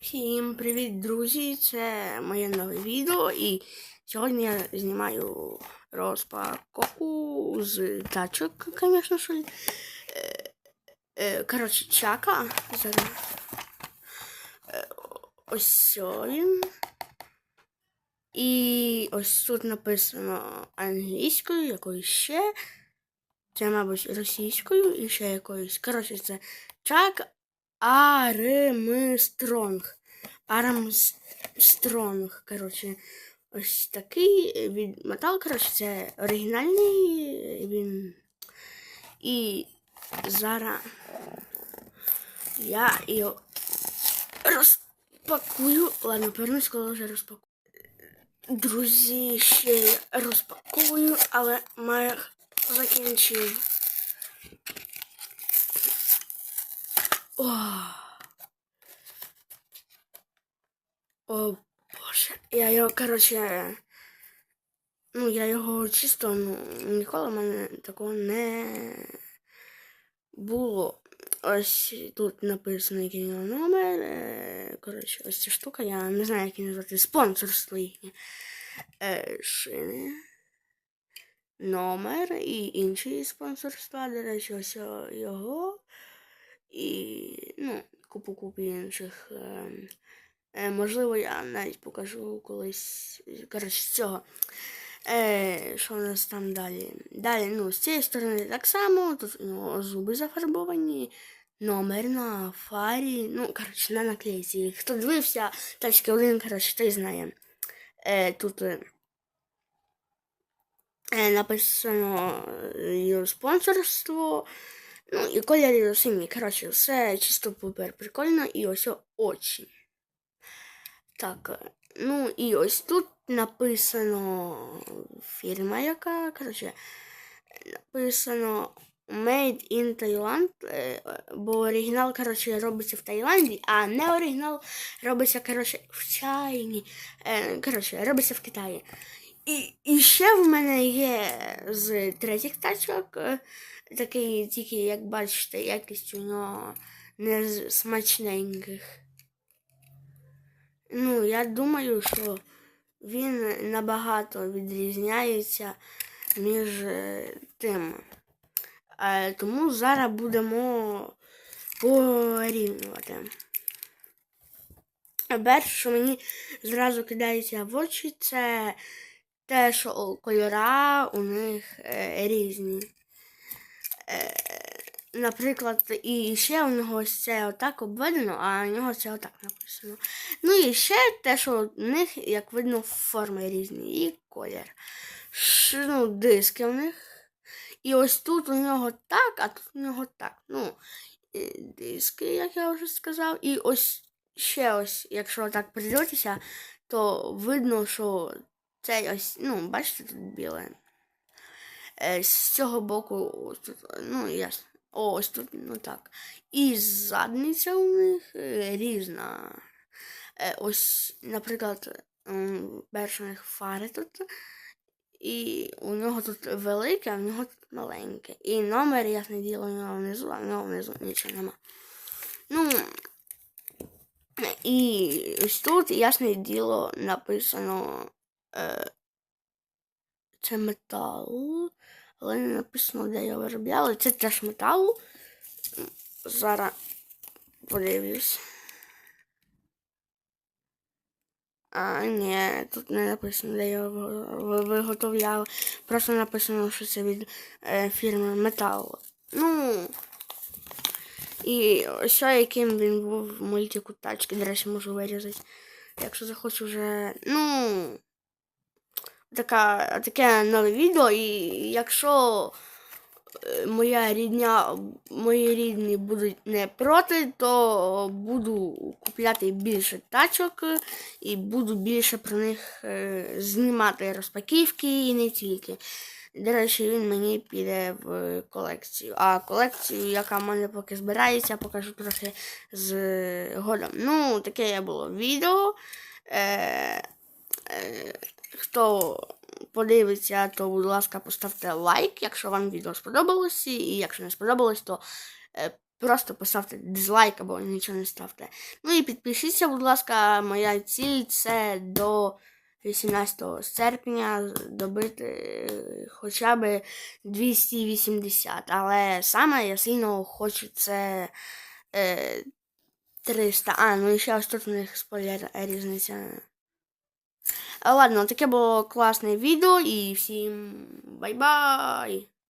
Всім привіт, друзі! Це моє нове відео і сьогодні я знімаю розпаковку з тачок, звісно ж. Е, е, Коротше, чака. Зараз. Е, Ось він. І ось тут написано англійською, якоюсь ще. Це, мабуть, російською і ще якоюсь. Коротше, це чак Армстронг. Армстронг, коротше, ось такий від метал, коротше, це оригінальний він. І зараз я його розпакую. Ладно, повернусь, коли вже розпакую. Друзі, ще я розпаковую, але маю закінчив. О. О боже. Я його, коротше. Ну, я його чисто, ну, ніколи в мене такого не було. Ось тут написано, який номер. е, Коротше, ось ця штука, я не знаю, як її назвати. Спонсорство їхнє. Е, Шини. Номер і інші спонсорства. До речі, ось його і ну, купу купу інших. Е, е, можливо, я навіть покажу колись. Коротше, з цього. Е, що у нас там далі? Далі, ну, з цієї сторони так само. Тут у нього зуби зафарбовані, номер на фарі. Ну, коротше, на наклейці. Хто дивився, тачки один, коротше, той знає. Е, тут е, е, написано е, його спонсорство. Ну, і колір його синій. Коротше, все чисто пупер прикольно і ось очі. Так, е, ну і ось тут написано фірма, яка, коротше, написано Made in Thailand, е, бо оригінал, коротше, робиться в Таїланді, а не оригінал робиться, коротше, в Чайні. Е, Коротше, робиться в Китаї. І, і ще в мене є з третіх тачок е, такий, тільки, як бачите, якість у нього не з смачненьких. Ну, я думаю, що він набагато відрізняється між е, тим. Е, тому зараз будемо порівнювати. Перше, що мені зразу кидається в очі, це те, що кольора у них е, різні. Е, наприклад, і ще у нього це отак обведено, а у нього це отак написано. Ну і ще те, що у них, як видно, форми різні і колір. Ш, ну, диски у них. І ось тут у нього так, а тут у нього так. Ну, диски, як я вже сказав. І ось ще ось, якщо так придивитися, то видно, що цей ось, ну, бачите, тут біле. Е, з цього боку, ось тут, ну, ясно. Ось тут, ну так. І задниця у них е, різна. Е, ось, наприклад, них фари тут. І у нього тут велике, а в нього тут маленьке. І номер, ясне діло, у нього внизу, а в нього внизу нічого нема. Ну, і ось тут, ясне діло, написано. Е, це метал. Але не написано, де його виробляли. Це теж метал. Зараз подивлюсь. А, ні, тут не написано, де його ви- ви- виготовляли. Просто написано, що це від е, фірми Метал. Ну. І ось яким він був в мультику тачки. До речі, можу вирізати. Якщо захочу вже. Ну. Така, таке нове відео, і якщо е, моя рідня, мої рідні будуть не проти, то буду купляти більше тачок і буду більше про них е, знімати розпаківки і не тільки. До речі, він мені піде в колекцію. А колекцію, яка в мене поки збирається, покажу трохи з годом. Ну, таке було відео. Е, хто подивиться, то, будь ласка, поставте лайк, якщо вам відео сподобалось. І якщо не сподобалось, то е, просто поставте дизлайк або нічого не ставте. Ну і підпишіться, будь ласка, моя ціль це до 18 серпня добити е, хоча б 280. Але саме я сильно хочу це е, 300. А, ну і ще ось тут у них спойлер е, різниця. Ладно, таке було класне відео і всім бай-бай!